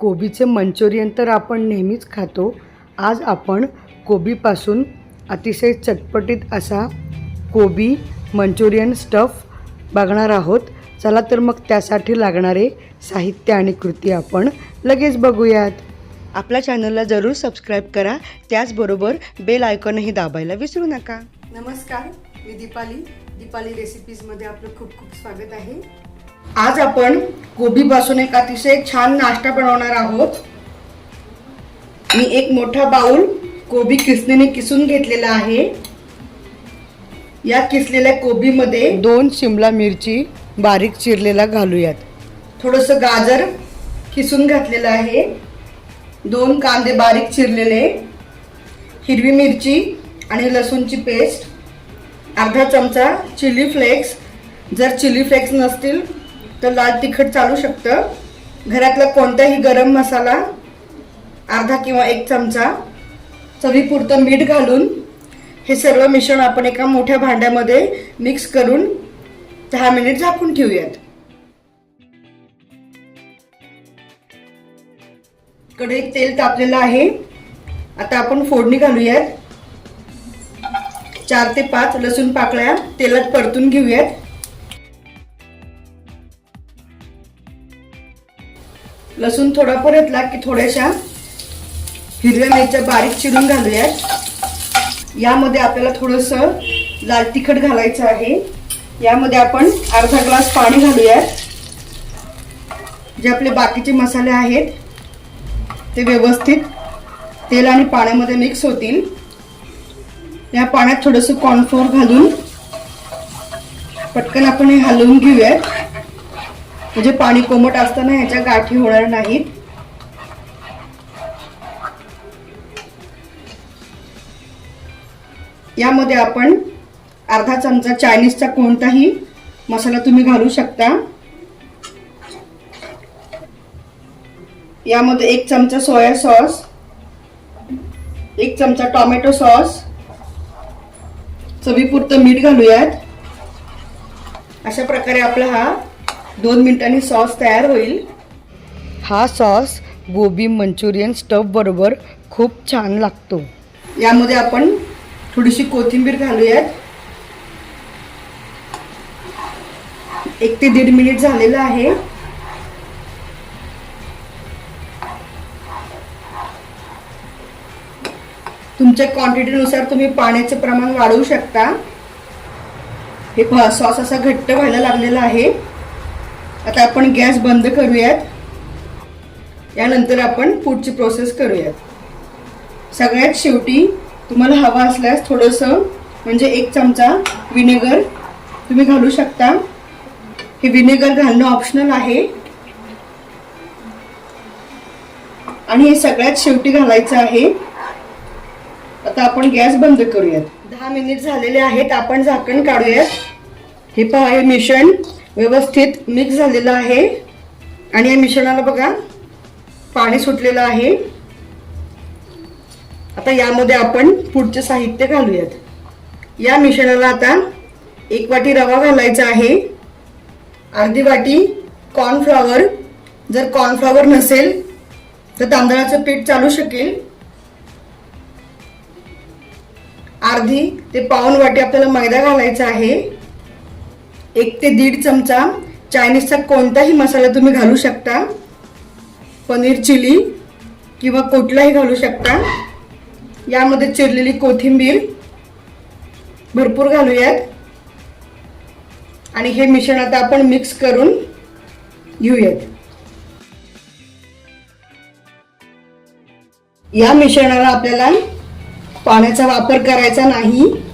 कोबीचे मंचुरियन तर आपण नेहमीच खातो. आज आपण कोबीपासून अतिशय चटपटीत असा कोबी मंचुरियन स्टफ बघणार आहोत. चला तर मग त्यासाठी लागणारे साहित्य आणि कृती आपण लगेच बघूयात. आपल्या चॅनलला जरूर सबस्क्राईब करा. त्याचबरोबर बेल आयकॉनही दाबायला विसरू नका. नमस्कार मी दीपाली. दीपाली रेसिपीजमध्ये आपलं खूप खूप स्वागत आहे. आज आपण कोबीपासून एक अतिशय छान नाश्ता बनवणार आहोत. मी एक मोठा बाउल कोबी किसणीने किसून घेतलेला आहे. या किसलेल्या कोबीमध्ये दोन शिमला मिरची बारीक चिरलेला घालूयात. थोडंसं गाजर किसून घातलेलं आहे. दोन कांदे बारीक चिरलेले हिरवी मिरची आणि लसूणची पेस्ट अर्धा चमचा चिली फ्लेक्स. जर चिली फ्लेक्स नसतील तर लाल तिखट चालू शकतं. घरातला कोणताही गरम मसाला अर्धा किंवा एक चमचा चवीपुरतं मीठ घालून हे सर्व मिश्रण आपण एका मोठ्या भांड्यामध्ये मिक्स करून दहा मिनिट झाकून ठेवूयात. कढईत तेल तापलेलं आहे. आता आपण फोडणी घालूयात. चार ते पाच लसूण पाकळ्या तेलात परतून घेऊयात. लसूण थोडा परतला की थोड्याशा हिरव्या मिरच्या बारीक चिरून घालूयात. यामध्ये आपल्याला थोडंसं लाल तिखट घालायचं आहे. यामध्ये आपण अर्धा ग्लास पाणी घालूयात. जे आपले बाकीचे मसाले आहेत ते व्यवस्थित तेल आणि पाण्यामध्ये मिक्स होतील. या पाण्यात थोडंसं कॉर्नफ्लोअर घालून पटकन आपण हे हलवून घेऊयात. म्हणजे पाणी कोमट असताना ह्याच्या गाठी होणार नाहीत यामध्ये आपण अर्धा चमचा चायनीजचा कोणताही मसाला तुम्ही घालू शकता. यामध्ये एक चमचा सोया सॉस एक चमचा टोमॅटो सॉस चवीपुरतं मीठ घालूयात. अशा प्रकारे आपला हा दोन मिनिटांनी सॉस तयार होईल. हा सॉस गोबी मंचुरियन स्टफ बरोबर खूप छान लागतो. यामध्ये आपण थोडीशी कोथिंबीर घालूयात. एक ते दीड मिनिट झालेलं आहे. तुमच्या क्वांटिटीनुसार तुम्ही पाण्याचे प्रमाण वाढवू शकता. हे सॉस असा घट्ट व्हायला लागलेला आहे. आता आपण गॅस बंद करूयात. यानंतर आपण पुढची प्रोसेस करूयात. सगळ्यात शेवटी तुम्हाला हवा असल्यास थोडंसं म्हणजे एक चमचा विनेगर तुम्ही घालू शकता. हे विनेगर घालणं ऑप्शनल आहे. आणि हे सगळ्यात शेवटी घालायचं आहे. आता आपण गॅस बंद करूयात. दहा मिनिट झालेले आहेत. आपण झाकण काढूयात. हे पहा हे मिश्रण. व्यवस्थित मिक्स झालेलं आहे. आणि या मिश्रणाला बघा पाणी सुटलेलं आहे. आता यामध्ये आपण पुढचे साहित्य घालूयात. या मिश्रणाला आता एक वाटी रवा घालायचा आहे. अर्धी वाटी कॉर्नफ्लॉवर जर कॉर्नफ्लॉवर नसेल तर तांदळाचं पीठ चालू शकेल. अर्धी ते पाऊन वाटी आपल्याला मैदा घालायचा आहे. एक ते दीड चमचा चायनीजचा कोणताही मसाला तुम्ही घालू शकता. पनीर चिली किंवा कुठलाही घालू शकता. यामध्ये चिरलेली कोथिंबीर भरपूर घालूयात. आणि हे मिश्रण आता आपण मिक्स करून घेऊयात. या मिश्रणाला आपल्याला पाण्याचा वापर करायचा नाही.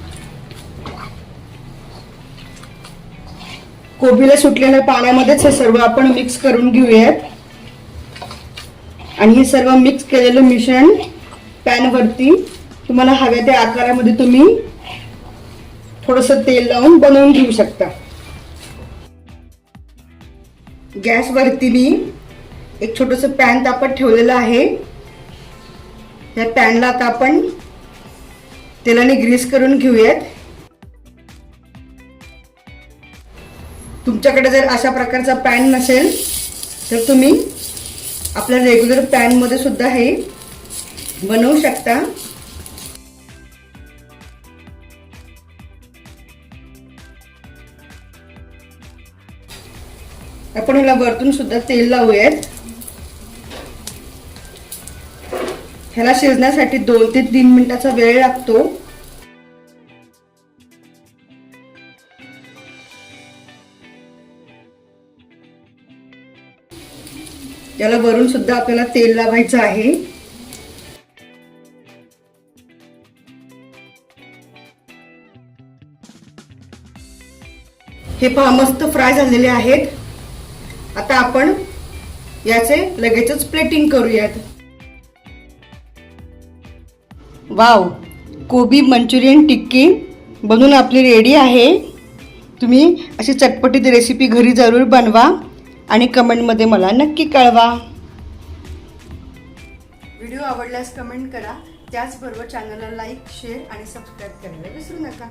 कोबीला सुटलेल्या पाण्यामध्येच हे सर्व आपण मिक्स करून घेऊयात. आणि हे सर्व मिक्स केलेलं मिश्रण पॅनवरती तुम्हाला हव्या त्या आकारामध्ये तुम्ही थोडस तेल लावून बनवून घेऊ शकता. गॅसवरती मी एक छोटस पॅन तापत ठेवलेलं आहे. या पॅनला आता आपण तेलाने ग्रीस करून घेऊयात. तुमच्याकडे जर अशा प्रकारचा पॅन नसेल तर तुम्ही आपल्या रेग्युलर पॅनमध्ये सुद्धा हे बनवू शकता. आपण ह्याला वरतून सुद्धा तेल लावूयात. ह्याला शिजण्यासाठी दोन ते तीन मिनिटाचा वेळ लागतो. याला वरून सुद्धा आपल्याला तेल लावायचं आहे. हे पहा मस्त फ्राय झालेले आहेत. आता आपण याचे लगेचच प्लेटिंग करूयात. वाव कोबी मंचुरियन टिक्की बनवून आपली रेडी आहे. तुम्ही अशी चटपटीत रेसिपी घरी जरूर बनवा. आणि कमेंटमध्ये मला नक्की कळवा. व्हिडिओ आवडल्यास कमेंट करा. त्याचबरोबर चॅनलला लाईक शेअर आणि सबस्क्राईब करायला विसरू नका.